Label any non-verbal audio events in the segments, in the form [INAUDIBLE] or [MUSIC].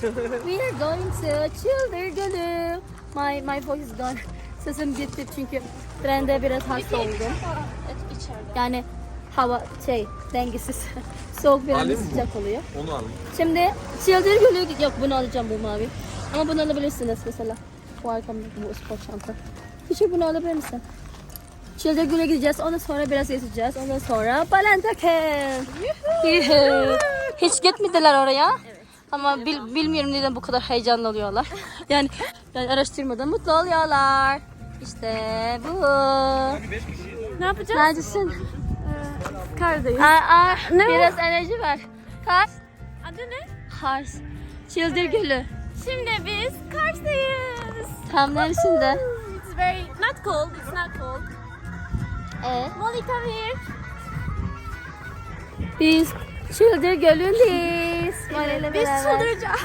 [LAUGHS] We are going to Gölü. My, my voice is gone. [LAUGHS] Sesim gitti çünkü trende biraz hasta oldum. Yani hava şey dengesiz. [LAUGHS] Soğuk bir anda Alayım sıcak oluyor. Onu al. Şimdi Childer Gölü yok bunu alacağım bu mavi. Ama bunu alabilirsiniz mesela. Bu arkamdaki bu spor çanta. Küçük bunu alabilir misin? Childer Gölü'ne gideceğiz. Ondan sonra biraz gezeceğiz. Ondan sonra Balantaken. Yuhu. Hiç gitmediler oraya. Ama bil- bilmiyorum neden bu kadar heyecanlı oluyorlar. [LAUGHS] Yani, yani araştırmadan mutlu oluyorlar. İşte bu. Ne yapacağız? Neredesin? Kardayız. Aa, aa, biraz enerji ver. Kars. Adı ne? Kars. Çıldır Gölü. Şimdi biz Kars'tayız. Tam neresinde? It's very not cold. It's not cold. Evet. Molly come here. Biz Çıldır Gölü'ndeyiz. Mareyle Biz beraber. çıldıracağız.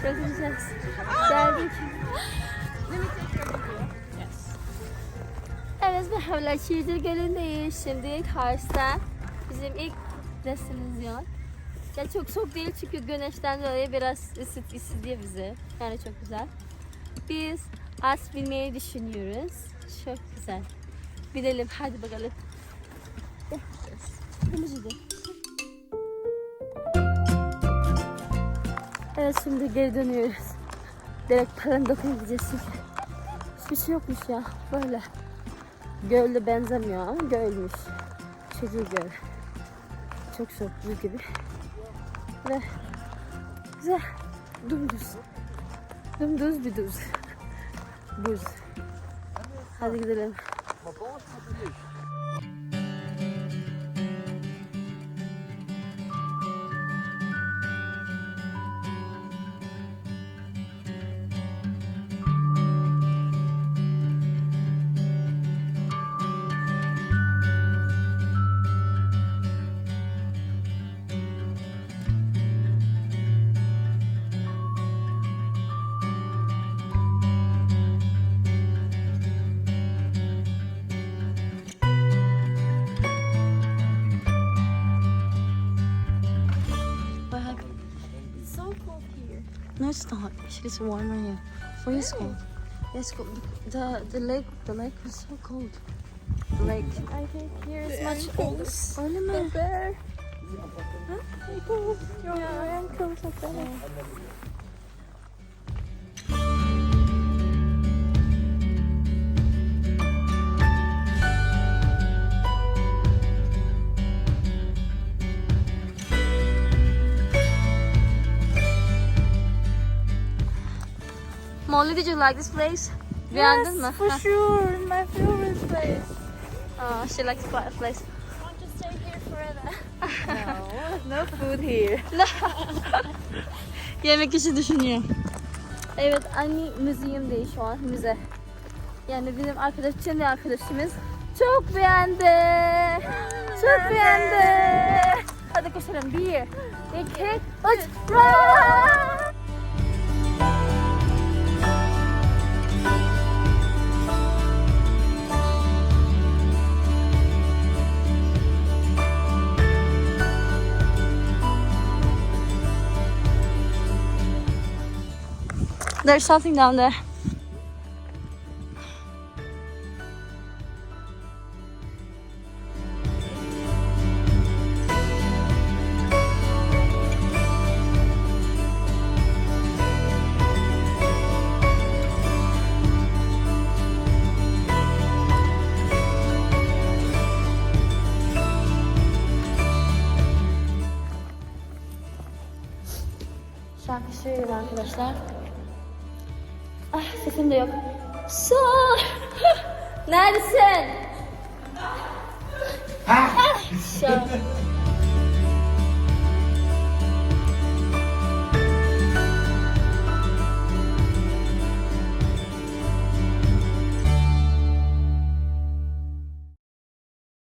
Çıldıracağız. Geldik. Evet merhabalar Çıldır Gölü'ndeyiz. Şimdi Kars'ta bizim ilk destinasyon. Ya çok soğuk değil çünkü güneşten dolayı biraz ısıt ısıtıyor bizi. Yani çok güzel. Biz az binmeyi düşünüyoruz. Çok güzel. Binelim hadi bakalım. Gel. Kırmızı Evet şimdi geri dönüyoruz. Direkt Palandok'a gideceğiz. Hiçbir şey yokmuş ya. Böyle. Gölde benzemiyor ama gölmüş. Çocuk göl. Çok soğuk buz gibi. Ve güzel. Dümdüz. Dümdüz bir düz. Buz. Hadi gidelim. No, it's not. It's warmer here. For you, it's cold. Yes, cold. The the lake the lake was so cold. The lake. I think here is much colder. Öyle mi? There. Your ankles are better. Molly, did you like this place? Beğendin mi? for Ha. sure. My favorite place. Aa, she likes the place. want to stay here forever. [LAUGHS] No food here. Yemek işi düşünüyor. Evet, anne müziğim değil şu an müze. Yani bizim arkadaş, Çinli arkadaşımız çok beğendi. Çok beğendi. Hadi koşalım. Bir, iki, üç. Run! There's something down there. Arkadaşlar. Ah sesim de yok. Sor. [LAUGHS] Neredesin? Ah, şu an.